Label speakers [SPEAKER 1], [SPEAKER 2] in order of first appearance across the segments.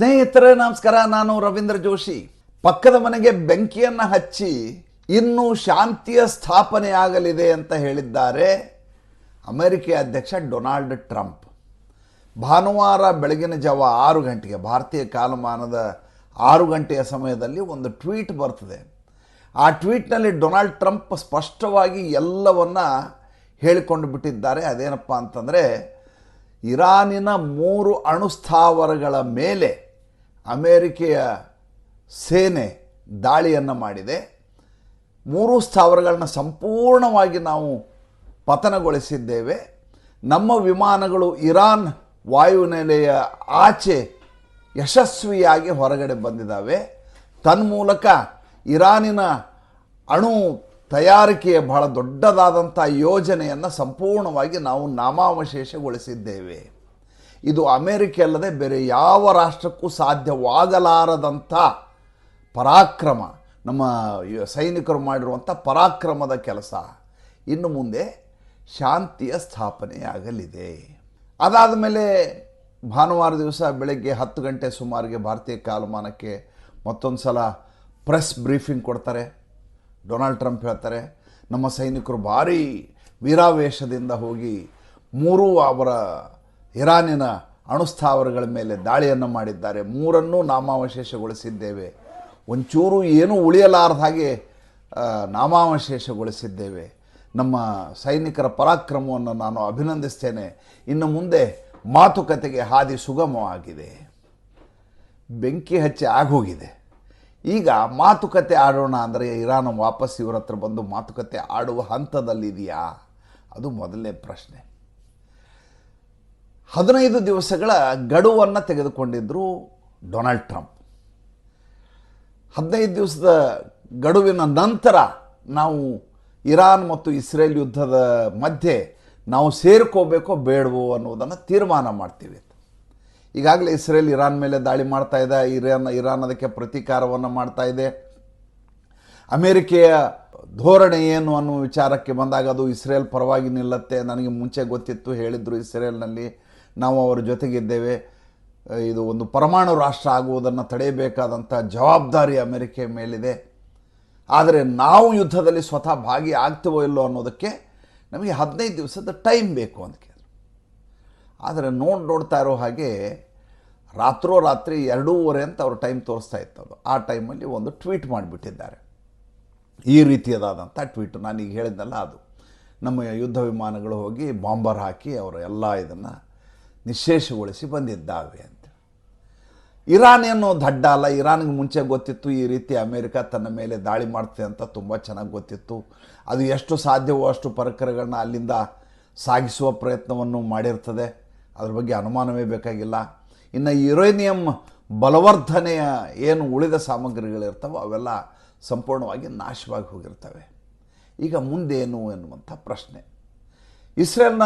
[SPEAKER 1] ಸ್ನೇಹಿತರೆ, ನಮಸ್ಕಾರ. ನಾನು ರವೀಂದ್ರ ಜೋಶಿ. ಪಕ್ಕದ ಮನೆಗೆ ಬೆಂಕಿಯನ್ನು ಹಚ್ಚಿ ಇನ್ನು ಶಾಂತಿಯ ಸ್ಥಾಪನೆಯಾಗಲಿದೆ ಅಂತ ಹೇಳಿದ್ದಾರೆ ಅಮೆರಿಕ ಅಧ್ಯಕ್ಷ ಡೊನಾಲ್ಡ್ ಟ್ರಂಪ್. ಭಾನುವಾರ ಬೆಳಗಿನ ಜಾವ ಆರು ಗಂಟೆಗೆ, ಭಾರತೀಯ ಕಾಲಮಾನದ ಆರು ಗಂಟೆಯ ಸಮಯದಲ್ಲಿ ಒಂದು ಟ್ವೀಟ್ ಬರ್ತದೆ. ಆ ಟ್ವೀಟ್ನಲ್ಲಿ ಡೊನಾಲ್ಡ್ ಟ್ರಂಪ್ ಸ್ಪಷ್ಟವಾಗಿ ಎಲ್ಲವನ್ನ ಹೇಳಿಕೊಂಡು ಬಿಟ್ಟಿದ್ದಾರೆ. ಅದೇನಪ್ಪ ಅಂತಂದರೆ, ಇರಾನಿನ ಮೂರು ಅಣುಸ್ಥಾವರಗಳ ಮೇಲೆ ಅಮೇರಿಕೆಯ ಸೇನೆ ದಾಳಿಯನ್ನು ಮಾಡಿದೆ. ಮೂರು ಸ್ಥಾವರಗಳನ್ನ ಸಂಪೂರ್ಣವಾಗಿ ನಾವು ಪತನಗೊಳಿಸಿದ್ದೇವೆ. ನಮ್ಮ ವಿಮಾನಗಳು ಇರಾನ್ ವಾಯುನೆಲೆಯ ಆಚೆ ಯಶಸ್ವಿಯಾಗಿ ಹೊರಗಡೆ ಬಂದಿದ್ದಾವೆ. ತನ್ಮೂಲಕ ಇರಾನಿನ ಅಣು ತಯಾರಿಕೆಯ ಬಹಳ ದೊಡ್ಡದಾದಂಥ ಯೋಜನೆಯನ್ನು ಸಂಪೂರ್ಣವಾಗಿ ನಾವು ನಾಮಾವಶೇಷಗೊಳಿಸಿದ್ದೇವೆ. ಇದು ಅಮೇರಿಕೆ ಅಲ್ಲದೆ ಬೇರೆ ಯಾವ ರಾಷ್ಟ್ರಕ್ಕೂ ಸಾಧ್ಯವಾಗಲಾರದಂಥ ಪರಾಕ್ರಮ, ನಮ್ಮ ಸೈನಿಕರು ಮಾಡಿರುವಂಥ ಪರಾಕ್ರಮದ ಕೆಲಸ ಇನ್ನು ಮುಂದೆ ಶಾಂತಿಯ ಸ್ಥಾಪನೆಯಾಗಲಿದೆ. ಅದಾದ ಮೇಲೆ ಭಾನುವಾರ ದಿವಸ ಬೆಳಗ್ಗೆ ಹತ್ತು ಗಂಟೆ ಸುಮಾರಿಗೆ ಭಾರತೀಯ ಕಾಲಮಾನಕ್ಕೆ ಮತ್ತೊಂದು ಸಲ ಪ್ರೆಸ್ ಬ್ರೀಫಿಂಗ್ ಕೊಡ್ತಾರೆ. ಡೊನಾಲ್ಡ್ ಟ್ರಂಪ್ ಹೇಳ್ತಾರೆ, ನಮ್ಮ ಸೈನಿಕರು ಭಾರೀ ವೀರಾವೇಶದಿಂದ ಹೋಗಿ ಮೂರೂ ಅವರ ಇರಾನಿನ ಅಣುಸ್ಥಾವರಗಳ ಮೇಲೆ ದಾಳಿಯನ್ನು ಮಾಡಿದ್ದಾರೆ. ಮೂರನ್ನೂ ನಾಮಾವಶೇಷಗೊಳಿಸಿದ್ದೇವೆ. ಒಂಚೂರು ಏನೂ ಉಳಿಯಲಾರದ ಹಾಗೆ ನಾಮಾವಶೇಷಗೊಳಿಸಿದ್ದೇವೆ. ನಮ್ಮ ಸೈನಿಕರ ಪರಾಕ್ರಮವನ್ನು ನಾನು ಅಭಿನಂದಿಸ್ತೇನೆ. ಇನ್ನು ಮುಂದೆ ಮಾತುಕತೆಗೆ ಹಾದಿ ಸುಗಮವಾಗಿದೆ. ಬೆಂಕಿ ಹಚ್ಚಿ ಆಗೋಗಿದೆ. ಈಗ ಮಾತುಕತೆ ಆಡೋಣ ಅಂದರೆ ಇರಾನ್ ವಾಪಸ್ ಇವರ ಹತ್ರ ಬಂದು ಮಾತುಕತೆ ಆಡುವ ಹಂತದಲ್ಲಿದೆಯಾ? ಅದು ಮೊದಲನೇ ಪ್ರಶ್ನೆ. ಹದಿನೈದು ದಿವಸಗಳ ಗಡುವನ್ನು ತೆಗೆದುಕೊಂಡಿದ್ದರು ಡೊನಾಲ್ಡ್ ಟ್ರಂಪ್. ಹದಿನೈದು ದಿವಸದ ಗಡುವಿನ ನಂತರ ನಾವು ಇರಾನ್ ಮತ್ತು ಇಸ್ರೇಲ್ ಯುದ್ಧದ ಮಧ್ಯೆ ನಾವು ಸೇರ್ಕೋಬೇಕೋ ಬೇಡವೋ ಅನ್ನೋದನ್ನು ತೀರ್ಮಾನ ಮಾಡ್ತೀವಿ. ಈಗಾಗಲೇ ಇಸ್ರೇಲ್ ಇರಾನ್ ಮೇಲೆ ದಾಳಿ ಮಾಡ್ತಾ ಇದೆ, ಇರಾನ್ ಇರಾನ್ ಅದಕ್ಕೆ ಪ್ರತೀಕಾರವನ್ನು ಮಾಡ್ತಾ ಇದೆ. ಅಮೇರಿಕೆಯ ಧೋರಣೆ ಏನು ಅನ್ನೋ ವಿಚಾರಕ್ಕೆ ಬಂದಾಗ ಅದು ಇಸ್ರೇಲ್ ಪರವಾಗಿ ನಿಲ್ಲತ್ತೆ. ನನಗೆ ಮುಂಚೆ ಗೊತ್ತಿತ್ತು, ಹೇಳಿದ್ರು ಇಸ್ರೇಲ್ನಲ್ಲಿ ನಾವು ಅವರ ಜೊತೆಗಿದ್ದೇವೆ. ಇದು ಒಂದು ಪರಮಾಣು ರಾಷ್ಟ್ರ ಆಗುವುದನ್ನು ತಡೆಯಬೇಕಾದಂಥ ಜವಾಬ್ದಾರಿ ಅಮೆರಿಕೆ ಮೇಲಿದೆ. ಆದರೆ ನಾವು ಯುದ್ಧದಲ್ಲಿ ಸ್ವತಃ ಭಾಗಿ ಆಗ್ತೀವೋ ಇಲ್ಲೋ ಅನ್ನೋದಕ್ಕೆ ನಮಗೆ ಹದಿನೈದು ದಿವಸದ ಟೈಮ್ ಬೇಕು ಅಂತ ಕೇಳಿದ್ರು. ಆದರೆ ನೋಡಿ ನೋಡ್ತಾ ಇರೋ ಹಾಗೆ ರಾತ್ರೋ ರಾತ್ರಿ ಎರಡೂವರೆ ಅಂತ ಅವರು ಟೈಮ್ ತೋರಿಸ್ತಾ ಇತ್ತು ಅದು. ಆ ಟೈಮಲ್ಲಿ ಒಂದು ಟ್ವೀಟ್ ಮಾಡಿಬಿಟ್ಟಿದ್ದಾರೆ. ಈ ರೀತಿಯದಾದಂಥ ಟ್ವೀಟ್. ನಾನೀಗ ಹೇಳಿದ್ನಲ್ಲ ಅದು. ನಮ್ಮ ಯುದ್ಧ ವಿಮಾನಗಳು ಹೋಗಿ ಬಾಂಬರ್ ಹಾಕಿ ಅವರ ಎಲ್ಲ ಇದನ್ನು ನಿಶ್ಶೇಷಗೊಳಿಸಿ ಬಂದಿದ್ದಾವೆ ಅಂತ. ಇರಾನ್ ಏನು ದಡ್ಡ ಅಲ್ಲ, ಇರಾನ್ಗೆ ಮುಂಚೆ ಗೊತ್ತಿತ್ತು ಈ ರೀತಿ ಅಮೇರಿಕ ತನ್ನ ಮೇಲೆ ದಾಳಿ ಮಾಡ್ತದೆ ಅಂತ ತುಂಬ ಚೆನ್ನಾಗಿ ಗೊತ್ತಿತ್ತು. ಅದು ಎಷ್ಟು ಸಾಧ್ಯವೋ ಅಷ್ಟು ಪರಿಕರಗಳನ್ನ ಅಲ್ಲಿಂದ ಸಾಗಿಸುವ ಪ್ರಯತ್ನವನ್ನು ಮಾಡಿರ್ತದೆ. ಅದ್ರ ಬಗ್ಗೆ ಅನುಮಾನವೇ ಬೇಕಾಗಿಲ್ಲ. ಇನ್ನು ಯುರೇನಿಯಂ ಬಲವರ್ಧನೆಯ ಏನು ಉಳಿದ ಸಾಮಗ್ರಿಗಳಿರ್ತವೋ ಅವೆಲ್ಲ ಸಂಪೂರ್ಣವಾಗಿ ನಾಶವಾಗಿ ಹೋಗಿರ್ತವೆ. ಈಗ ಮುಂದೇನು ಎನ್ನುವಂಥ ಪ್ರಶ್ನೆ. ಇಸ್ರೇಲ್ನ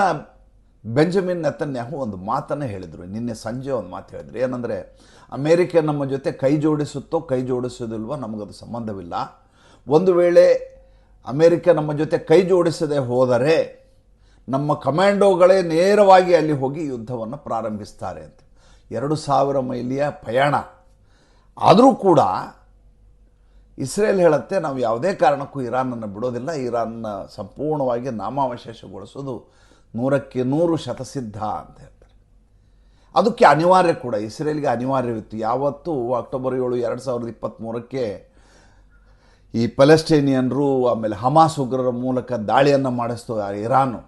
[SPEAKER 1] ಬೆಂಜಮಿನ್ ನೆತನ್ಯಾಹು ಒಂದು ಮಾತನ್ನು ಹೇಳಿದರು. ನಿನ್ನೆ ಸಂಜೆ ಒಂದು ಮಾತು ಹೇಳಿದ್ರು. ಏನಂದರೆ, ಅಮೇರಿಕ ನಮ್ಮ ಜೊತೆ ಕೈ ಜೋಡಿಸುತ್ತೋ ಕೈ ಜೋಡಿಸೋದಿಲ್ವೋ ನಮಗದು ಸಂಬಂಧವಿಲ್ಲ. ಒಂದು ವೇಳೆ ಅಮೇರಿಕ ನಮ್ಮ ಜೊತೆ ಕೈ ಜೋಡಿಸದೆ ಹೋದರೆ ನಮ್ಮ ಕಮ್ಯಾಂಡೋಗಳೇ ನೇರವಾಗಿ ಅಲ್ಲಿ ಹೋಗಿ ಯುದ್ಧವನ್ನು ಪ್ರಾರಂಭಿಸ್ತಾರೆ ಅಂತ. ಎರಡು ಸಾವಿರ ಮೈಲಿಯ ಪ್ರಯಾಣ ಆದರೂ ಕೂಡ ಇಸ್ರೇಲ್ ಹೇಳುತ್ತೆ, ನಾವು ಯಾವುದೇ ಕಾರಣಕ್ಕೂ ಇರಾನನ್ನು ಬಿಡೋದಿಲ್ಲ. ಇರಾನ್ನ ಸಂಪೂರ್ಣವಾಗಿ ನಾಮಾವಶೇಷಗೊಳಿಸೋದು ನೂರಕ್ಕೆ ನೂರು ಶತಸಿದ್ಧ ಅಂತ ಹೇಳ್ತಾರೆ. ಅದಕ್ಕೆ ಅನಿವಾರ್ಯ ಕೂಡ, ಇಸ್ರೇಲ್ಗೆ ಅನಿವಾರ್ಯವಿತ್ತು. ಯಾವತ್ತೂ ಅಕ್ಟೋಬರ್ ಏಳು ಎರಡು ಸಾವಿರದ ಇಪ್ಪತ್ತ್ಮೂರಕ್ಕೆ ಈ ಪೆಲೆಸ್ಟೈನಿಯನ್ರು, ಆಮೇಲೆ ಹಮಾಸ್ ಉಗ್ರರ ಮೂಲಕ ದಾಳಿಯನ್ನು ಮಾಡಿಸ್ತು ಇರಾನು.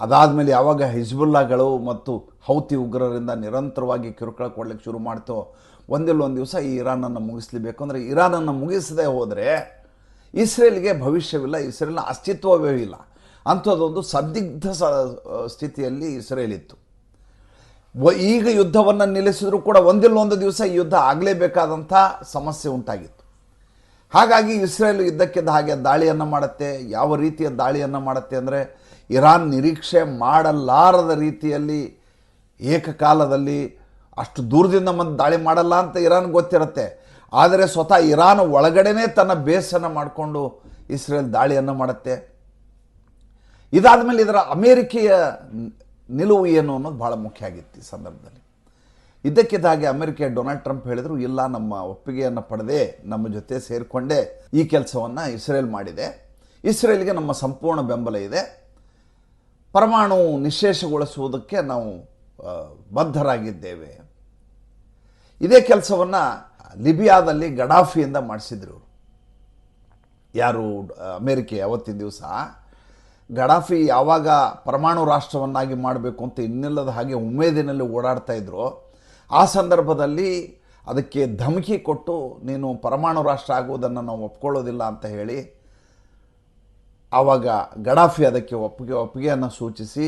[SPEAKER 1] ಅದಾದಮೇಲೆ ಯಾವಾಗ ಹಿಜ್ಬುಲ್ಲಾಗಳು ಮತ್ತು ಹೌತಿ ಉಗ್ರರಿಂದ ನಿರಂತರವಾಗಿ ಕಿರುಕುಳ ಕೊಡ್ಲಿಕ್ಕೆ ಶುರು ಮಾಡ್ತೋ, ಒಂದಿಲ್ಲ ಒಂದು ದಿವಸ ಈ ಇರಾನನ್ನು ಮುಗಿಸ್ಲೇಬೇಕು. ಅಂದರೆ ಇರಾನನ್ನು ಮುಗಿಸದೆ ಹೋದರೆ ಇಸ್ರೇಲ್ಗೆ ಭವಿಷ್ಯವಿಲ್ಲ, ಇಸ್ರೇಲ್ನ ಅಸ್ತಿತ್ವವೇ ಇಲ್ಲ. ಅಂಥದ್ದೊಂದು ಸಂದಿಗ್ಧ ಸ್ಥಿತಿಯಲ್ಲಿ ಇಸ್ರೇಲ್ ಇತ್ತು ಈಗ ಯುದ್ಧವನ್ನು ನಿಲ್ಲಿಸಿದರೂ ಕೂಡ ಒಂದಿಲ್ಲ ಒಂದು ದಿವಸ ಈ ಯುದ್ಧ ಆಗಲೇಬೇಕಾದಂಥ ಸಮಸ್ಯೆ ಉಂಟಾಗಿತ್ತು. ಹಾಗಾಗಿ ಇಸ್ರೇಲ್ ಯುದ್ಧಕ್ಕಿದ್ದ ಹಾಗೆ ದಾಳಿಯನ್ನು ಮಾಡುತ್ತೆ. ಯಾವ ರೀತಿಯ ದಾಳಿಯನ್ನು ಮಾಡುತ್ತೆ ಅಂದರೆ ಇರಾನ್ ನಿರೀಕ್ಷೆ ಮಾಡಲಾರದ ರೀತಿಯಲ್ಲಿ ಏಕಕಾಲದಲ್ಲಿ ಅಷ್ಟು ದೂರದಿಂದ ಬಂದು ದಾಳಿ ಮಾಡಲ್ಲ ಅಂತ ಇರಾನ್ ಗೊತ್ತಿರುತ್ತೆ. ಆದರೆ ಸ್ವತಃ ಇರಾನ್ ಒಳಗಡೆನೇ ತನ್ನ ಬೇಸನ್ನು ಮಾಡಿಕೊಂಡು ಇಸ್ರೇಲ್ ದಾಳಿಯನ್ನು ಮಾಡುತ್ತೆ. ಇದಾದ ಮೇಲೆ ಇದರ ಅಮೇರಿಕೆಯ ನಿಲುವು ಏನು ಅನ್ನೋದು ಭಾಳ ಮುಖ್ಯ ಆಗಿತ್ತು ಈ ಸಂದರ್ಭದಲ್ಲಿ. ಇದ್ದಕ್ಕಿದ್ದ ಹಾಗೆ ಅಮೆರಿಕ ಡೊನಾಲ್ಡ್ ಟ್ರಂಪ್ ಹೇಳಿದರು, ಇಲ್ಲ, ನಮ್ಮ ಒಪ್ಪಿಗೆಯನ್ನು ಪಡೆದೇ ನಮ್ಮ ಜೊತೆ ಸೇರಿಕೊಂಡೇ ಈ ಕೆಲಸವನ್ನು ಇಸ್ರೇಲ್ ಮಾಡಿದೆ. ಇಸ್ರೇಲ್ಗೆ ನಮ್ಮ ಸಂಪೂರ್ಣ ಬೆಂಬಲ ಇದೆ. ಪರಮಾಣು ನಿಶೇಷಗೊಳಿಸುವುದಕ್ಕೆ ನಾವು ಬದ್ಧರಾಗಿದ್ದೇವೆ. ಇದೇ ಕೆಲಸವನ್ನು ಲಿಬಿಯಾದಲ್ಲಿ ಗಡಾಫಿಯಿಂದ ಮಾಡಿಸಿದ್ರು ಯಾರು, ಅಮೇರಿಕೆ ಅವತ್ತಿನ ದಿವಸ ಗಡಾಫಿ ಯಾವಾಗ ಪರಮಾಣು ರಾಷ್ಟ್ರವನ್ನಾಗಿ ಮಾಡಬೇಕು ಅಂತ ಇನ್ನಿಲ್ಲದ ಹಾಗೆ ಉಮೇದಿನಲ್ಲಿ ಓಡಾಡ್ತಾ ಇದ್ರು, ಆ ಸಂದರ್ಭದಲ್ಲಿ ಅದಕ್ಕೆ ಧಮಕಿ ಕೊಟ್ಟು, ನೀನು ಪರಮಾಣು ರಾಷ್ಟ್ರ ಆಗುವುದನ್ನು ನಾವು ಒಪ್ಕೊಳ್ಳೋದಿಲ್ಲ ಅಂತ ಹೇಳಿ, ಆವಾಗ ಗಡಾಫಿ ಅದಕ್ಕೆ ಒಪ್ಪಿಗೆ, ಒಪ್ಪಿಗೆಯನ್ನು ಸೂಚಿಸಿ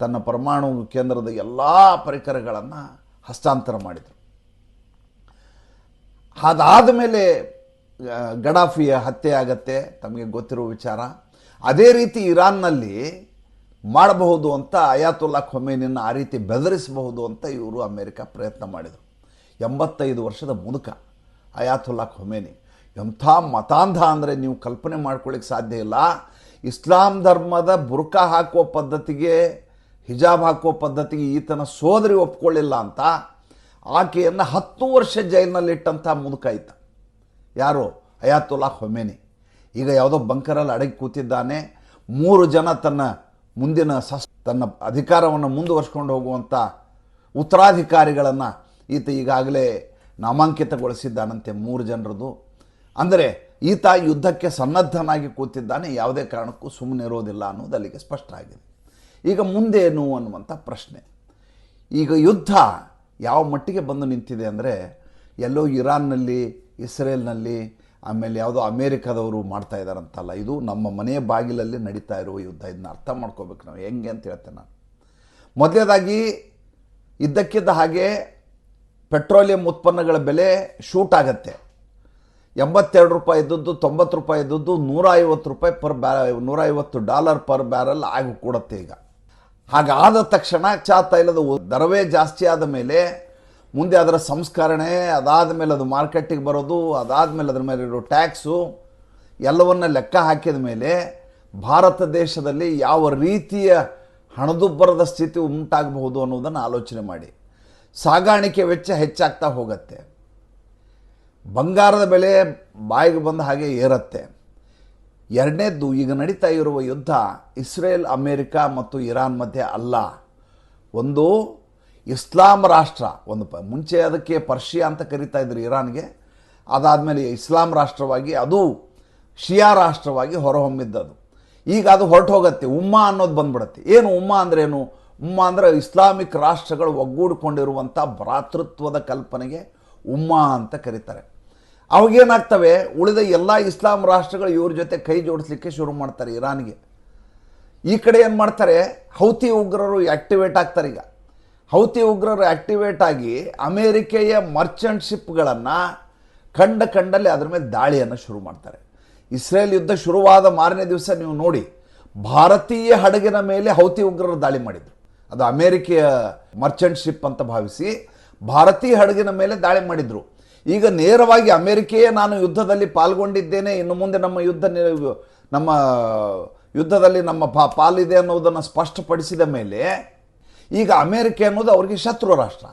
[SPEAKER 1] ತನ್ನ ಪರಮಾಣು ಕೇಂದ್ರದ ಎಲ್ಲ ಪರಿಕರಗಳನ್ನು ಹಸ್ತಾಂತರ ಮಾಡಿದರು. ಅದಾದ ಮೇಲೆ ಗಡಾಫಿಯ ಹತ್ಯೆ ಆಗತ್ತೆ, ತಮಗೆ ಗೊತ್ತಿರೋ ವಿಚಾರ. ಅದೇ ರೀತಿ ಇರಾನ್ನಲ್ಲಿ ಮಾಡಬಹುದು ಅಂತ ಅಯಾತುಲ್ಲಾ ಖೊಮೇನಿನ ಆ ರೀತಿ ಬೆದರಿಸಬಹುದು ಅಂತ ಇವರು ಅಮೇರಿಕ ಪ್ರಯತ್ನ ಮಾಡಿದರು. ಎಂಬತ್ತೈದು ವರ್ಷದ ಮುದುಕ ಅಯಾತುಲ್ಲಾ ಖೊಮೇನಿ. ಎಂಥ ಮತಾಂಧ ಅಂದರೆ ನೀವು ಕಲ್ಪನೆ ಮಾಡ್ಕೊಳ್ಳಿಕ್ಕೆ ಸಾಧ್ಯ ಇಲ್ಲ. ಇಸ್ಲಾಂ ಧರ್ಮದ ಬುರ್ಕಾ ಹಾಕುವ ಪದ್ಧತಿಗೆ, ಹಿಜಾಬ್ ಹಾಕುವ ಪದ್ಧತಿಗೆ ಈತನ ಸೋದರಿ ಒಪ್ಕೊಳ್ಳಿಲ್ಲ ಅಂತ ಆಕೆಯನ್ನು ಹತ್ತು ವರ್ಷ ಜೈಲಿನಲ್ಲಿಟ್ಟಂಥ ಮುದುಕ ಈತ. ಯಾರು? ಅಯಾತುಲ್ಲಾ ಖೊಮೇನಿ. ಈಗ ಯಾವುದೋ ಬಂಕರಲ್ಲಿ ಅಡಗಿ ಕೂತಿದ್ದಾನೆ, ಮೂರು ಜನ ತನ್ನ ಮುಂದಿನ ಸಸ್, ತನ್ನ ಅಧಿಕಾರವನ್ನು ಮುಂದುವರ್ಸ್ಕೊಂಡು ಹೋಗುವಂಥ ಉತ್ತರಾಧಿಕಾರಿಗಳನ್ನು ಈತ ಈಗಾಗಲೇ ನಾಮಾಂಕಿತಗೊಳಿಸಿದ್ದಾನಂತೆ ಮೂರು ಜನರದು. ಅಂದರೆ ಈತ ಯುದ್ಧಕ್ಕೆ ಸನ್ನದ್ಧನಾಗಿ ಕೂತಿದ್ದಾನೆ, ಯಾವುದೇ ಕಾರಣಕ್ಕೂ ಸುಮ್ಮನೆ ಇರೋದಿಲ್ಲ ಅನ್ನೋದು ಅಲ್ಲಿಗೆ ಸ್ಪಷ್ಟ ಆಗಿದೆ. ಈಗ ಮುಂದೇನು ಅನ್ನುವಂಥ ಪ್ರಶ್ನೆ. ಈಗ ಯುದ್ಧ ಯಾವ ಮಟ್ಟಿಗೆ ಬಂದು ನಿಂತಿದೆ ಅಂದರೆ, ಎಲ್ಲೋ ಇರಾನ್ನಲ್ಲಿ, ಇಸ್ರೇಲ್ನಲ್ಲಿ ಆಮೇಲೆ ಯಾವುದೋ ಅಮೇರಿಕಾದವರು ಮಾಡ್ತಾ ಇದ್ದಾರಂತಲ್ಲ ಇದು ನಮ್ಮ ಮನೆಯ ಬಾಗಿಲಲ್ಲಿ ನಡೀತಾ ಇರುವ ಯುದ್ಧ. ಇದನ್ನ ಅರ್ಥ ಮಾಡ್ಕೋಬೇಕು ನಾವು. ಹೆಂಗೆ ಅಂತ ಹೇಳ್ತೇನೆ ನಾನು. ಮೊದಲನೇದಾಗಿ ಇದ್ದಕ್ಕಿದ್ದ ಹಾಗೆ ಪೆಟ್ರೋಲಿಯಂ ಉತ್ಪನ್ನಗಳ ಬೆಲೆ ಶೂಟ್ ಆಗತ್ತೆ. ಎಂಬತ್ತೆರಡು ರೂಪಾಯಿ ಇದ್ದದ್ದು ತೊಂಬತ್ತು ರೂಪಾಯಿ ಇದ್ದದ್ದು ನೂರ ಐವತ್ತು ರೂಪಾಯಿ ಪರ್ ಬ್ಯಾ ನೂರ ಐವತ್ತು ಡಾಲರ್ ಪರ್ ಬ್ಯಾರಲ್ ಆಗಿ ಕೂಡುತ್ತೆ ಈಗ. ಹಾಗಾದ ತಕ್ಷಣ ಚಾ ತೈಲದ ದರವೇ ಜಾಸ್ತಿ ಆದ ಮೇಲೆ ಮುಂದೆ ಅದರ ಸಂಸ್ಕರಣೆ, ಅದಾದ ಮೇಲೆ ಅದು ಮಾರ್ಕೆಟಿಗೆ ಬರೋದು, ಅದಾದ ಮೇಲೆ ಅದರ ಮೇಲೆ ಇರೋ ಟ್ಯಾಕ್ಸು, ಎಲ್ಲವನ್ನ ಲೆಕ್ಕ ಹಾಕಿದ ಮೇಲೆ ಭಾರತ ದೇಶದಲ್ಲಿ ಯಾವ ರೀತಿಯ ಹಣದುಬ್ಬರದ ಸ್ಥಿತಿ ಉಂಟಾಗಬಹುದು ಅನ್ನೋದನ್ನು ಆಲೋಚನೆ ಮಾಡಿ. ಸಾಗಾಣಿಕೆ ವೆಚ್ಚ ಹೆಚ್ಚಾಗ್ತಾ ಹೋಗುತ್ತೆ. ಬಂಗಾರದ ಬೆಲೆ ಬಾಯಿಗೆ ಬಂದ ಹಾಗೆ ಏರತ್ತೆ. ಎರಡನೇದ್ದು, ಈಗ ನಡೀತಾ ಇರುವ ಯುದ್ಧ ಇಸ್ರೇಲ್, ಅಮೇರಿಕಾ ಮತ್ತು ಇರಾನ್ ಮಧ್ಯೆ ಅಲ್ಲ. ಒಂದು ಇಸ್ಲಾಂ ರಾಷ್ಟ್ರ, ಒಂದು ಮುಂಚೆ ಅದಕ್ಕೆ ಪರ್ಷಿಯಾ ಅಂತ ಕರಿತಾ ಇದ್ರು ಇರಾನ್ಗೆ, ಅದಾದಮೇಲೆ ಇಸ್ಲಾಂ ರಾಷ್ಟ್ರವಾಗಿ, ಅದು ಶಿಯಾ ರಾಷ್ಟ್ರವಾಗಿ ಹೊರಹೊಮ್ಮಿದ್ದದು. ಈಗ ಅದು ಹೊರಟು ಹೋಗುತ್ತೆ ಉಮ್ಮಾ ಅನ್ನೋದು ಬಂದ್ಬಿಡುತ್ತೆ. ಏನು ಉಮ್ಮಾ ಅಂದರೆ ಏನು? ಉಮ್ಮಾ ಅಂದರೆ ಇಸ್ಲಾಮಿಕ್ ರಾಷ್ಟ್ರಗಳು ಒಗ್ಗೂಡಿಕೊಂಡಿರುವಂಥ ಭ್ರಾತೃತ್ವದ ಕಲ್ಪನೆಗೆ ಉಮ್ಮಾ ಅಂತ ಕರೀತಾರೆ. ಅವಾಗೇನಾಗ್ತವೆ? ಉಳಿದ ಎಲ್ಲ ಇಸ್ಲಾಂ ರಾಷ್ಟ್ರಗಳು ಇವ್ರ ಜೊತೆ ಕೈ ಜೋಡಿಸ್ಲಿಕ್ಕೆ ಶುರು ಮಾಡ್ತಾರೆ ಇರಾನ್ಗೆ. ಈ ಕಡೆ ಏನು ಮಾಡ್ತಾರೆ? ಹೌತಿ ಉಗ್ರರು ಆ್ಯಕ್ಟಿವೇಟ್ ಆಗ್ತಾರೆ ಈಗ. ಹೌತಿ ಉಗ್ರರು ಆಕ್ಟಿವೇಟ್ ಆಗಿ ಅಮೇರಿಕೆಯ ಮರ್ಚೆಂಟ್ ಶಿಪ್ಗಳನ್ನು ಕಂಡ ಕಂಡಲ್ಲಿ ಅದರ ಮೇಲೆ ದಾಳಿಯನ್ನು ಶುರು ಮಾಡ್ತಾರೆ. ಇಸ್ರೇಲ್ ಯುದ್ಧ ಶುರುವಾದ ಮಾರನೇ ದಿವಸ ನೀವು ನೋಡಿ, ಭಾರತೀಯ ಹಡಗಿನ ಮೇಲೆ ಹೌತಿ ಉಗ್ರರು ದಾಳಿ ಮಾಡಿದರು. ಅದು ಅಮೇರಿಕೆಯ ಮರ್ಚೆಂಟ್ ಶಿಪ್ ಅಂತ ಭಾವಿಸಿ ಭಾರತೀಯ ಹಡಗಿನ ಮೇಲೆ ದಾಳಿ ಮಾಡಿದರು. ಈಗ ನೇರವಾಗಿ ಅಮೇರಿಕೆಯೇ ನಾನು ಯುದ್ಧದಲ್ಲಿ ಪಾಲ್ಗೊಂಡಿದ್ದೇನೆ, ಇನ್ನು ಮುಂದೆ ನಮ್ಮ ಯುದ್ಧ ನಮ್ಮ ಯುದ್ಧದಲ್ಲಿ ನಮ್ಮ ಪಾಲಿದೆ ಅನ್ನೋದನ್ನು ಸ್ಪಷ್ಟಪಡಿಸಿದ ಮೇಲೆ ಈಗ ಅಮೇರಿಕೆ ಅನ್ನೋದು ಅವ್ರಿಗೆ ಶತ್ರು ರಾಷ್ಟ್ರ.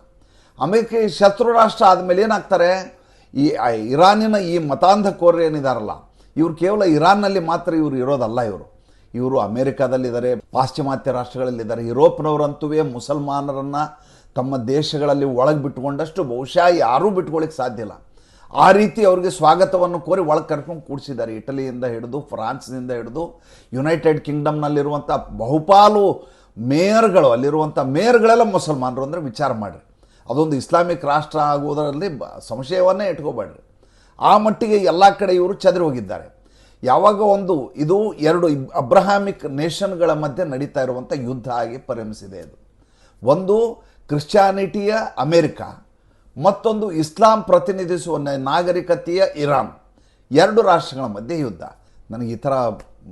[SPEAKER 1] ಅಮೇರಿಕೆ ಶತ್ರು ರಾಷ್ಟ್ರ ಆದಮೇಲೆ ಏನಾಗ್ತಾರೆ? ಈ ಇರಾನಿನ ಈ ಮತಾಂಧಕೋರರು ಏನಿದಾರಲ್ಲ, ಇವರು ಕೇವಲ ಇರಾನ್ನಲ್ಲಿ ಮಾತ್ರ ಇವರು ಇರೋದಲ್ಲ ಇವರು. ಇವರು ಅಮೇರಿಕಾದಲ್ಲಿದ್ದಾರೆ, ಪಾಶ್ಚಿಮಾತ್ಯ ರಾಷ್ಟ್ರಗಳಲ್ಲಿದ್ದಾರೆ. ಯುರೋಪ್ನವರಂತೂ ಮುಸಲ್ಮಾನರನ್ನು ತಮ್ಮ ದೇಶಗಳಲ್ಲಿ ಒಳಗೆ ಬಿಟ್ಕೊಂಡಷ್ಟು ಬಹುಶಃ ಯಾರೂ ಬಿಟ್ಕೊಳ್ಳಿಕ್ಕೆ ಸಾಧ್ಯ ಇಲ್ಲ. ಆ ರೀತಿ ಅವರಿಗೆ ಸ್ವಾಗತವನ್ನು ಕೋರಿ ಒಳಗೆ ಕರ್ಕೊಂಡು ಕೂಡಿಸಿದ್ದಾರೆ. ಇಟಲಿಯಿಂದ ಹಿಡಿದು, ಫ್ರಾನ್ಸ್ನಿಂದ ಹಿಡಿದು, ಯುನೈಟೆಡ್ ಕಿಂಗ್ಡಮ್ನಲ್ಲಿರುವಂಥ ಬಹುಪಾಲು ಮೇಯರ್ಗಳು, ಅಲ್ಲಿರುವಂಥ ಮೇಯರ್ಗಳೆಲ್ಲ ಮುಸಲ್ಮಾನರು ಅಂದರೆ ವಿಚಾರ ಮಾಡಿರಿ. ಅದೊಂದು ಇಸ್ಲಾಮಿಕ್ ರಾಷ್ಟ್ರ ಆಗುವುದರಲ್ಲಿ ಸಂಶಯವನ್ನೇ ಇಟ್ಕೋಬೇಡ್ರಿ. ಆ ಮಟ್ಟಿಗೆ ಎಲ್ಲ ಕಡೆ ಇವರು ಚದರಿ ಹೋಗಿದ್ದಾರೆ. ಯಾವಾಗ ಒಂದು ಇದು ಎರಡು ಅಬ್ರಹಾಮಿಕ್ ನೇಷನ್ಗಳ ಮಧ್ಯೆ ನಡೀತಾ ಇರುವಂಥ ಯುದ್ಧ ಆಗಿ ಪರಿಣಮಿಸಿದೆ ಇದು ಒಂದು ಕ್ರಿಶ್ಚಾನಿಟಿಯ ಅಮೇರಿಕ, ಮತ್ತೊಂದು ಇಸ್ಲಾಂ ಪ್ರತಿನಿಧಿಸುವ ನಾಗರಿಕತೆಯ ಇರಾನ್. ಎರಡು ರಾಷ್ಟ್ರಗಳ ಮಧ್ಯೆ ಯುದ್ಧ. ನನಗೆ ಈ ಥರ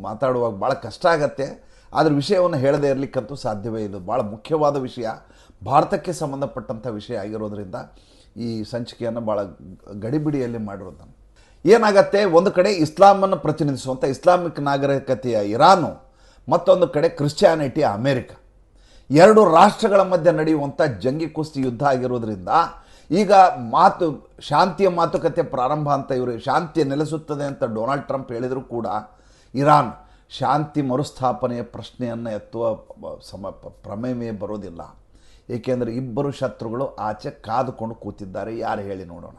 [SPEAKER 1] ಮಾತಾಡುವಾಗ ಭಾಳ ಕಷ್ಟ ಆಗತ್ತೆ. ಆದರೆ ವಿಷಯವನ್ನು ಹೇಳದೇ ಇರಲಿಕ್ಕಂತೂ ಸಾಧ್ಯವೇ ಇಲ್ಲ ಭಾಳ ಮುಖ್ಯವಾದ ವಿಷಯ. ಭಾರತಕ್ಕೆ ಸಂಬಂಧಪಟ್ಟಂಥ ವಿಷಯ ಆಗಿರೋದ್ರಿಂದ ಈ ಸಂಚಿಕೆಯನ್ನು ಭಾಳ ಗಡಿಬಿಡಿಯಲ್ಲಿ ಮಾಡಿರೋದು. ನಾನು ಏನಾಗತ್ತೆ? ಒಂದು ಕಡೆ ಇಸ್ಲಾಮನ್ನು ಪ್ರತಿನಿಧಿಸುವಂಥ ಇಸ್ಲಾಮಿಕ್ ನಾಗರಿಕತೆಯ ಇರಾನು, ಮತ್ತೊಂದು ಕಡೆ ಕ್ರಿಶ್ಚಿಯಾನಿಟಿ ಅಮೇರಿಕ. ಎರಡು ರಾಷ್ಟ್ರಗಳ ಮಧ್ಯೆ ನಡೆಯುವಂಥ ಜಂಗಿ ಕುಸ್ತಿ ಯುದ್ಧ ಆಗಿರೋದ್ರಿಂದ ಈಗ ಮಾತು, ಶಾಂತಿಯ ಮಾತುಕತೆ ಪ್ರಾರಂಭ ಅಂತ ಇವರು ಶಾಂತಿ ನೆಲೆಸುತ್ತದೆ ಅಂತ ಡೊನಾಲ್ಡ್ ಟ್ರಂಪ್ ಹೇಳಿದರೂ ಕೂಡ ಇರಾನ್. ಶಾಂತಿ ಮರುಸ್ಥಾಪನೆಯ ಪ್ರಶ್ನೆಯನ್ನು ಎತ್ತುವ ಸಮ ಪ್ರಮೇಯವೇ ಬರೋದಿಲ್ಲ ಏಕೆಂದರೆ ಇಬ್ಬರು ಶತ್ರುಗಳು ಆಚೆ ಕಾದುಕೊಂಡು ಕೂತಿದ್ದಾರೆ. ಯಾರು ಹೇಳಿ ನೋಡೋಣ.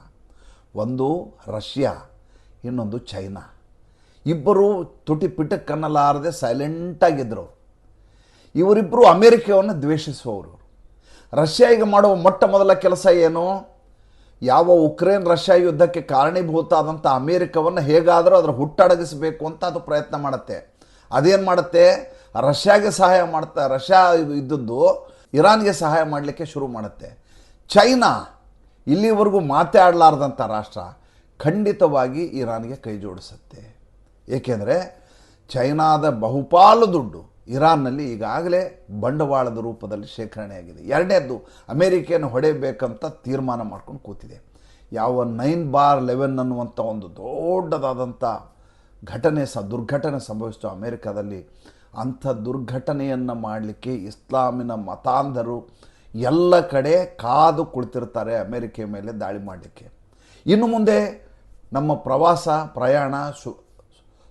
[SPEAKER 1] ಒಂದು ರಷ್ಯಾ, ಇನ್ನೊಂದು ಚೈನಾ. ಇಬ್ಬರು ತುಟಿ ಪಿಟಕ್ಕನ್ನಲಾರದೆ ಸೈಲೆಂಟಾಗಿದ್ದರು ಇವರಿಬ್ಬರು ಅಮೇರಿಕವನ್ನು ದ್ವೇಷಿಸುವವರು. ರಷ್ಯಾ ಈಗ ಮಾಡುವ ಮೊಟ್ಟ ಮೊದಲ ಕೆಲಸ ಏನು? ಯಾವ ಉಕ್ರೇನ್ ರಷ್ಯಾ ಯುದ್ಧಕ್ಕೆ ಕಾರಣೀಭೂತ ಆದಂಥ ಅಮೇರಿಕವನ್ನು ಹೇಗಾದರೂ ಅದರ ಹುಟ್ಟಡಗಿಸಬೇಕು ಅಂತ ಅದು ಪ್ರಯತ್ನ ಮಾಡುತ್ತೆ. ಅದೇನು ಮಾಡುತ್ತೆ? ರಷ್ಯಾಗೆ ಸಹಾಯ ಮಾಡ್ತಾ ರಷ್ಯಾ ಇದ್ದದ್ದು ಇರಾನ್ಗೆ ಸಹಾಯ ಮಾಡಲಿಕ್ಕೆ ಶುರು ಮಾಡುತ್ತೆ. ಚೈನಾ ಇಲ್ಲಿವರೆಗೂ ಮಾತಾಡಲಾರ್ದಂಥ ರಾಷ್ಟ್ರ ಖಂಡಿತವಾಗಿ ಇರಾನ್ಗೆ ಕೈ ಜೋಡಿಸುತ್ತೆ. ಏಕೆಂದರೆ ಚೈನಾದ ಬಹುಪಾಲು ದುಡ್ಡು ಇರಾನ್ನಲ್ಲಿ ಈಗಾಗಲೇ ಬಂಡವಾಳದ ರೂಪದಲ್ಲಿ ಶೇಖರಣೆಯಾಗಿದೆ. ಎರಡನೇದ್ದು, ಅಮೇರಿಕೆಯನ್ನು ಹೊಡೆಯಬೇಕಂತ ತೀರ್ಮಾನ ಮಾಡ್ಕೊಂಡು ಕೂತಿದೆ. ಯಾವ ನೈನ್ ಬಾರ್ ಲೆವೆನ್ ಅನ್ನುವಂಥ ಒಂದು ದೊಡ್ಡದಾದಂಥ ಘಟನೆ ಸ, ದುರ್ಘಟನೆ ಸಂಭವಿಸ್ತು. ಅಮೇರಿಕಾದಲ್ಲಿ ಅಂಥ ದುರ್ಘಟನೆಯನ್ನು ಮಾಡಲಿಕ್ಕೆ ಇಸ್ಲಾಮಿನ ಮತಾಂಧರು ಎಲ್ಲ ಕಡೆ ಕಾದು ಕುಳಿತಿರ್ತಾರೆ ಅಮೇರಿಕೆ ಮೇಲೆ ದಾಳಿ ಮಾಡಲಿಕ್ಕೆ. ಇನ್ನು ಮುಂದೆ ನಮ್ಮ ಪ್ರವಾಸ, ಪ್ರಯಾಣ ಸು,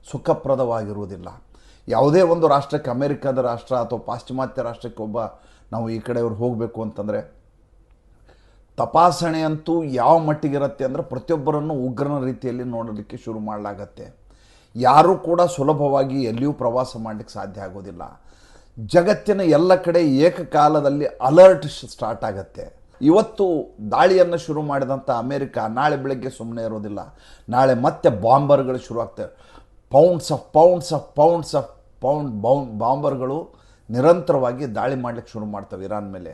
[SPEAKER 1] ಸುಖಪ್ರದವಾಗಿರುವುದಿಲ್ಲ. ಯಾವುದೇ ಒಂದು ರಾಷ್ಟ್ರಕ್ಕೆ, ಅಮೇರಿಕಾದ ರಾಷ್ಟ್ರ ಅಥವಾ ಪಾಶ್ಚಿಮಾತ್ಯ ರಾಷ್ಟ್ರಕ್ಕೆ ಒಬ್ಬ ನಾವು ಈ ಕಡೆಯವ್ರು ಹೋಗಬೇಕು ಅಂತಂದರೆ ತಪಾಸಣೆ ಅಂತೂ ಯಾವ ಮಟ್ಟಿಗಿರುತ್ತೆ ಅಂದರೆ ಪ್ರತಿಯೊಬ್ಬರನ್ನು ಉಗ್ರನ ರೀತಿಯಲ್ಲಿ ನೋಡಲಿಕ್ಕೆ ಶುರು ಮಾಡಲಾಗತ್ತೆ. ಯಾರೂ ಕೂಡ ಸುಲಭವಾಗಿ ಎಲ್ಲಿಯೂ ಪ್ರವಾಸ ಮಾಡಲಿಕ್ಕೆ ಸಾಧ್ಯ ಆಗೋದಿಲ್ಲ. ಜಗತ್ತಿನ ಎಲ್ಲ ಕಡೆ ಏಕಕಾಲದಲ್ಲಿ ಅಲರ್ಟ್ ಸ್ಟಾರ್ಟ್ ಆಗುತ್ತೆ. ಇವತ್ತು ದಾಳಿಯನ್ನು ಶುರು ಮಾಡಿದಂಥ ಅಮೇರಿಕ ನಾಳೆ ಬೆಳಗ್ಗೆ ಸುಮ್ಮನೆ ಇರೋದಿಲ್ಲ. ನಾಳೆ ಮತ್ತೆ ಬಾಂಬರ್ಗಳು ಶುರು ಆಗ್ತವೆ. Pounds of pounds of pounds of pound ಬೌನ್ ಬಾಂಬರ್ಗಳು ನಿರಂತರವಾಗಿ ದಾಳಿ ಮಾಡಲಿಕ್ಕೆ ಶುರು ಮಾಡ್ತವೆ ಇರಾನ್ ಮೇಲೆ.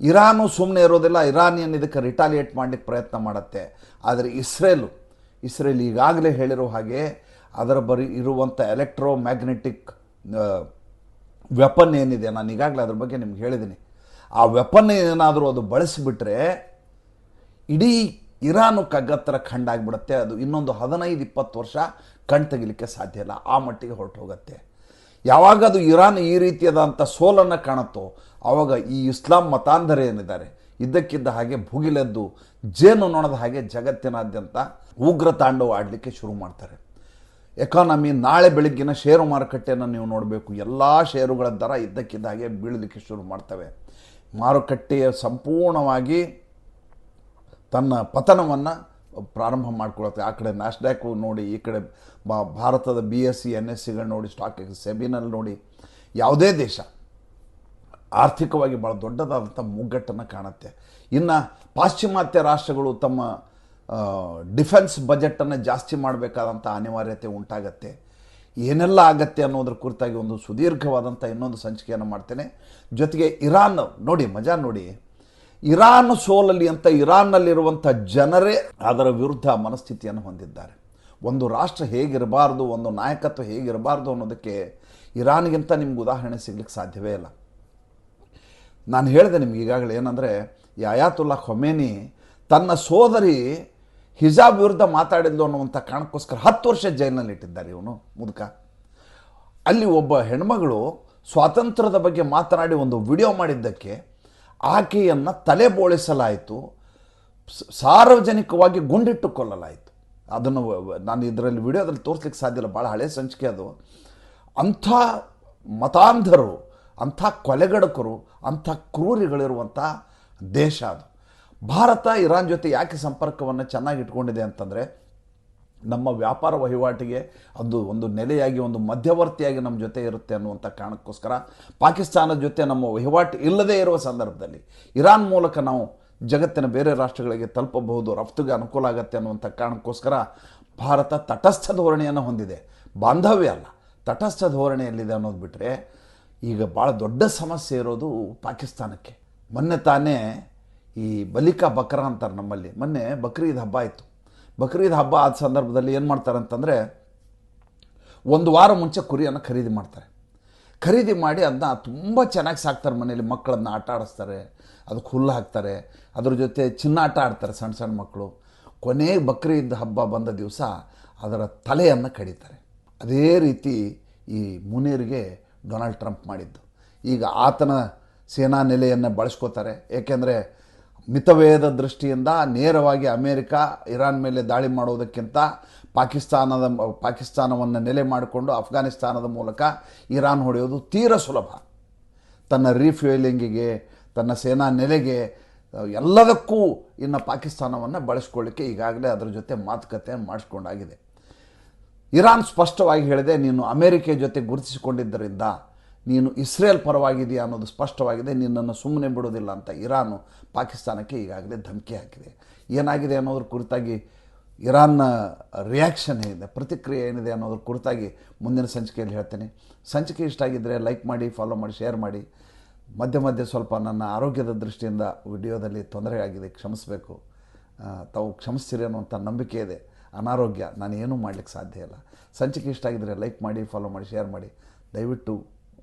[SPEAKER 1] ಇರಾನು ಸುಮ್ಮನೆ ಇರೋದಿಲ್ಲ. ಇರಾನಿಯನ್ ಇದಕ್ಕೆ ರಿಟಾಲಿಯೇಟ್ ಮಾಡಲಿಕ್ಕೆ ಪ್ರಯತ್ನ ಮಾಡುತ್ತೆ. ಆದರೆ ಇಸ್ರೇಲು, ಇಸ್ರೇಲ್ ಈಗಾಗಲೇ ಹೇಳಿರೋ ಹಾಗೆ ಅದರ ಬರಿ ಇರುವಂಥ ಎಲೆಕ್ಟ್ರೋ ಮ್ಯಾಗ್ನೆಟಿಕ್ ವೆಪನ್ ಏನಿದೆ, ನಾನು ಈಗಾಗಲೇ ಅದ್ರ ಬಗ್ಗೆ ನಿಮ್ಗೆ ಹೇಳಿದ್ದೀನಿ ಆ ವೆಪನ್ ಏನಾದರೂ ಅದು ಬಳಸಿಬಿಟ್ರೆ ಇಡೀ ಇರಾನು ಕಗ್ಗತ್ತರ ಖಂಡಾಗ್ಬಿಡುತ್ತೆ ಅದು ಇನ್ನೊಂದು ಹದಿನೈದು, ಇಪ್ಪತ್ತು ವರ್ಷ ಕಣ್ ತೆಗಿಲಿಕ್ಕೆ ಸಾಧ್ಯ ಇಲ್ಲ. ಆ ಮಟ್ಟಿಗೆ ಹೊರಟು ಹೋಗುತ್ತೆ ಯಾವಾಗ ಅದು ಇರಾನ್ ಈ ರೀತಿಯಾದಂಥ ಸೋಲನ್ನು ಕಾಣುತ್ತೋ ಆವಾಗ ಈ ಇಸ್ಲಾಂ ಮತಾಂಧರ ಏನಿದ್ದಾರೆ, ಇದ್ದಕ್ಕಿದ್ದ ಹಾಗೆ ಭುಗಿಲೆದ್ದು ಜೇನು ನೋಡದ ಹಾಗೆ ಜಗತ್ತಿನಾದ್ಯಂತ ಉಗ್ರ ತಾಂಡವ ಆಡಲಿಕ್ಕೆ ಶುರು ಮಾಡ್ತಾರೆ. ಎಕಾನಮಿ ನಾಳೆ ಬೆಳಗ್ಗಿನ ಷೇರು ಮಾರುಕಟ್ಟೆಯನ್ನು ನೀವು ನೋಡಬೇಕು. ಎಲ್ಲ ಷೇರುಗಳ ದರ ಇದ್ದಕ್ಕಿದ್ದ ಹಾಗೆ ಬೀಳಲಿಕ್ಕೆ ಶುರು ಮಾಡ್ತವೆ. ಮಾರುಕಟ್ಟೆಯ ಸಂಪೂರ್ಣವಾಗಿ ತನ್ನ ಪತನವನ್ನು ಪ್ರಾರಂಭ ಮಾಡ್ಕೊಳತ್ತೆ ಆ ಕಡೆ ನ್ಯಾಸ್ಡ್ಯಾಕು ನೋಡಿ, ಈ ಕಡೆ ಭಾರತದ B S C N S ಸಿಗಳು ನೋಡಿ ಸ್ಟಾಕ್ ಸೆಬಿನಲ್ಲಿ ನೋಡಿ, ಯಾವುದೇ ದೇಶ ಆರ್ಥಿಕವಾಗಿ ಭಾಳ ದೊಡ್ಡದಾದಂಥ ಮುಗ್ಗಟ್ಟನ್ನು ಕಾಣುತ್ತೆ. ಇನ್ನು ಪಾಶ್ಚಿಮಾತ್ಯ ರಾಷ್ಟ್ರಗಳು ತಮ್ಮ ಡಿಫೆನ್ಸ್ ಬಜೆಟನ್ನು ಜಾಸ್ತಿ ಮಾಡಬೇಕಾದಂಥ ಅನಿವಾರ್ಯತೆ ಉಂಟಾಗತ್ತೆ. ಏನೆಲ್ಲ ಆಗತ್ತೆ ಅನ್ನೋದ್ರ ಕುರಿತಾಗಿ ಒಂದು ಸುದೀರ್ಘವಾದಂಥ ಇನ್ನೊಂದು ಸಂಚಿಕೆಯನ್ನು ಮಾಡ್ತೇನೆ. ಜೊತೆಗೆ ಇರಾನ್, ನೋಡಿ, ಮಜಾ ನೋಡಿ. ಇರಾನ್ ಸೋಲಲ್ಲಿ ಅಂತ ಇರಾನ್ನಲ್ಲಿರುವಂಥ ಜನರೇ ಅದರ ವಿರುದ್ಧ ಮನಸ್ಥಿತಿಯನ್ನು ಹೊಂದಿದ್ದಾರೆ. ಒಂದು ರಾಷ್ಟ್ರ ಹೇಗಿರಬಾರ್ದು, ಒಂದು ನಾಯಕತ್ವ ಹೇಗಿರಬಾರ್ದು ಅನ್ನೋದಕ್ಕೆ ಇರಾನ್ಗಿಂತ ನಿಮ್ಗೆ ಉದಾಹರಣೆ ಸಿಗ್ಲಿಕ್ಕೆ ಸಾಧ್ಯವೇ ಇಲ್ಲ. ನಾನು ಹೇಳಿದೆ ನಿಮ್ಗೆ ಈಗಾಗಲೇ ಏನಂದರೆ, ಯಾಯಾತುಲ್ಲಾ ಖೊಮೇನಿ ತನ್ನ ಸೋದರಿ ಹಿಜಾಬ್ ವಿರುದ್ಧ ಮಾತಾಡಿದ್ಲು ಅನ್ನುವಂಥ ಕಾರಣಕ್ಕೋಸ್ಕರ ಹತ್ತು ವರ್ಷ ಜೈಲಿನಲ್ಲಿ ಇಟ್ಟಿದ್ದಾರೆ ಇವನು ಮುದುಕ. ಅಲ್ಲಿ ಒಬ್ಬ ಹೆಣ್ಮಗಳು ಸ್ವಾತಂತ್ರ್ಯದ ಬಗ್ಗೆ ಮಾತನಾಡಿ ಒಂದು ವಿಡಿಯೋ ಮಾಡಿದ್ದಕ್ಕೆ ಆಕೆಯನ್ನು ತಲೆ ಬೋಳಿಸಲಾಯಿತು ಸಾರ್ವಜನಿಕವಾಗಿ ಗುಂಡಿಟ್ಟು ಕೊಲ್ಲಲಾಯಿತು ಅದನ್ನು ನಾನು ಇದರಲ್ಲಿ ವಿಡಿಯೋದಲ್ಲಿ ತೋರಿಸ್ಲಿಕ್ಕೆ ಸಾಧ್ಯ ಇಲ್ಲ ಭಾಳ ಹಳೆ ಸಂಚಿಕೆ ಅದು. ಅಂಥ ಮತಾಂಧರು, ಅಂಥ ಕೊಲೆಗಡಕರು, ಅಂಥ ಕ್ರೂರಿಗಳಿರುವಂಥ ದೇಶ ಅದು. ಭಾರತ ಇರಾನ್ ಜೊತೆ ಯಾಕೆ ಸಂಪರ್ಕವನ್ನು ಚೆನ್ನಾಗಿ ಇಟ್ಕೊಂಡಿದೆ ಅಂತಂದರೆ, ನಮ್ಮ ವ್ಯಾಪಾರ ವಹಿವಾಟಿಗೆ ಅದು ಒಂದು ನೆಲೆಯಾಗಿ, ಒಂದು ಮಧ್ಯವರ್ತಿಯಾಗಿ ನಮ್ಮ ಜೊತೆ ಇರುತ್ತೆ ಅನ್ನುವಂಥ ಕಾರಣಕ್ಕೋಸ್ಕರ ಪಾಕಿಸ್ತಾನದ ಜೊತೆ ನಮ್ಮ ವಹಿವಾಟು ಇಲ್ಲದೇ ಇರುವ ಸಂದರ್ಭದಲ್ಲಿ ಇರಾನ್ ಮೂಲಕ ನಾವು ಜಗತ್ತಿನ ಬೇರೆ ರಾಷ್ಟ್ರಗಳಿಗೆ ತಲುಪಬಹುದು, ರಫ್ತಿಗೆ ಅನುಕೂಲ ಆಗುತ್ತೆ ಅನ್ನುವಂಥ ಕಾರಣಕ್ಕೋಸ್ಕರ ಭಾರತ ತಟಸ್ಥ ಧೋರಣೆಯನ್ನು ಹೊಂದಿದೆ. ಬಾಂಧವ್ಯ ಅಲ್ಲ, ತಟಸ್ಥ ಧೋರಣೆಯಲ್ಲಿದೆ ಅನ್ನೋದು ಬಿಟ್ಟರೆ ಈಗ ಭಾಳ ದೊಡ್ಡ ಸಮಸ್ಯೆ ಇರೋದು ಪಾಕಿಸ್ತಾನಕ್ಕೆ. ಮೊನ್ನೆ ತಾನೇ ಈ ಬಲಿಕಾ ಬಕ್ರಾ ಅಂತಾರೆ ನಮ್ಮಲ್ಲಿ. ಮೊನ್ನೆ ಬಕ್ರೀದ್ ಹಬ್ಬ ಆಯಿತು ಬಕ್ರೀದ್ ಹಬ್ಬ ಆದ ಸಂದರ್ಭದಲ್ಲಿ ಏನು ಮಾಡ್ತಾರೆ ಅಂತಂದರೆ ಒಂದು ವಾರ ಮುಂಚೆ ಕುರಿಯನ್ನು ಖರೀದಿ ಮಾಡ್ತಾರೆ. ಖರೀದಿ ಮಾಡಿ ಅದನ್ನ ತುಂಬ ಚೆನ್ನಾಗಿ ಸಾಕ್ತಾರೆ ಮನೇಲಿ ಮಕ್ಕಳನ್ನ ಆಟ ಆಡಿಸ್ತಾರೆ, ಅದಕ್ಕೆ ಹುಲ್ಲು ಹಾಕ್ತಾರೆ, ಅದ್ರ ಜೊತೆ ಚಿನ್ನಾಟ ಆಡ್ತಾರೆ ಸಣ್ಣ ಸಣ್ಣ ಮಕ್ಕಳು. ಕೊನೆಗೆ ಬಕ್ರೀದ್ ಹಬ್ಬ ಬಂದ ದಿವಸ ಅದರ ತಲೆಯನ್ನು ಕಡಿತಾರೆ. ಅದೇ ರೀತಿ ಈ ಮುನೀರ್ಗೆ ಡೊನಾಲ್ಡ್ ಟ್ರಂಪ್ ಮಾಡಿದ್ದು. ಈಗ ಆತನ ಸೇನಾ ನೆಲೆಯನ್ನು ಬಳಸ್ಕೋತಾರೆ. ಏಕೆಂದರೆ ಮಿತವ್ಯಯದ ದೃಷ್ಟಿಯಿಂದ ನೇರವಾಗಿ ಅಮೇರಿಕ, ಇರಾನ್ ಮೇಲೆ ದಾಳಿ ಮಾಡುವುದಕ್ಕಿಂತ ಪಾಕಿಸ್ತಾನದ, ಪಾಕಿಸ್ತಾನವನ್ನು ನೆಲೆ ಮಾಡಿಕೊಂಡು ಅಫ್ಘಾನಿಸ್ತಾನದ ಮೂಲಕ ಇರಾನ್ ಹೊಡೆಯೋದು ತೀರ ಸುಲಭ. ತನ್ನ ರೀಫ್ಯೂಯಲಿಂಗಿಗೆ, ತನ್ನ ಸೇನಾ ನೆಲೆಗೆ, ಎಲ್ಲದಕ್ಕೂ ಇನ್ನು ಪಾಕಿಸ್ತಾನವನ್ನು ಬಳಸ್ಕೊಳ್ಳಿಕ್ಕೆ ಈಗಾಗಲೇ ಅದರ ಜೊತೆ ಮಾತುಕತೆಯನ್ನು ಮಾಡಿಸ್ಕೊಂಡಾಗಿದೆ. ಇರಾನ್ ಸ್ಪಷ್ಟವಾಗಿ ಹೇಳಿದೆ, ನೀನು ಅಮೇರಿಕೆ ಜೊತೆ ಗುರುತಿಸಿಕೊಂಡಿದ್ದರಿಂದ ನೀನು ಇಸ್ರೇಲ್ ಪರವಾಗಿದೆಯಾ ಅನ್ನೋದು ಸ್ಪಷ್ಟವಾಗಿದೆ. ನಿನ್ನನ್ನು ಸುಮ್ಮನೆ ಬಿಡೋದಿಲ್ಲ ಅಂತ ಇರಾನು ಪಾಕಿಸ್ತಾನಕ್ಕೆ ಈಗಾಗಲೇ ಧಮಕಿ ಹಾಕಿದೆ. ಏನಾಗಿದೆ ಅನ್ನೋದ್ರ ಕುರಿತಾಗಿ ಇರಾನ್ನ ರಿಯಾಕ್ಷನ್ ಏನಿದೆ, ಪ್ರತಿಕ್ರಿಯೆ ಏನಿದೆ ಅನ್ನೋದ್ರ ಕುರಿತಾಗಿ ಮುಂದಿನ ಸಂಚಿಕೆಯಲ್ಲಿ ಹೇಳ್ತೇನೆ. ಸಂಚಿಕೆ ಇಷ್ಟ ಆಗಿದ್ದರೆ ಲೈಕ್ ಮಾಡಿ ಫಾಲೋ ಮಾಡಿ ಶೇರ್ ಮಾಡಿ. ಮಧ್ಯೆ ಮಧ್ಯೆ ಸ್ವಲ್ಪ ನನ್ನ ಆರೋಗ್ಯದ ದೃಷ್ಟಿಯಿಂದ ವಿಡಿಯೋದಲ್ಲಿ ತೊಂದರೆ ಆಗಿದೆ ಕ್ಷಮಿಸಬೇಕು ತಾವು ಕ್ಷಮಿಸ್ತೀರಿ ಅನ್ನುವಂಥ ನಂಬಿಕೆ ಇದೆ. ಅನಾರೋಗ್ಯ ನಾನು ಏನೂ ಮಾಡಲಿಕ್ಕೆ ಸಾಧ್ಯ ಇಲ್ಲ. ಸಂಚಿಕೆ ಇಷ್ಟ ಆಗಿದ್ದರೆ ಲೈಕ್ ಮಾಡಿ ಫಾಲೋ ಮಾಡಿ ಶೇರ್ ಮಾಡಿ. ದಯವಿಟ್ಟು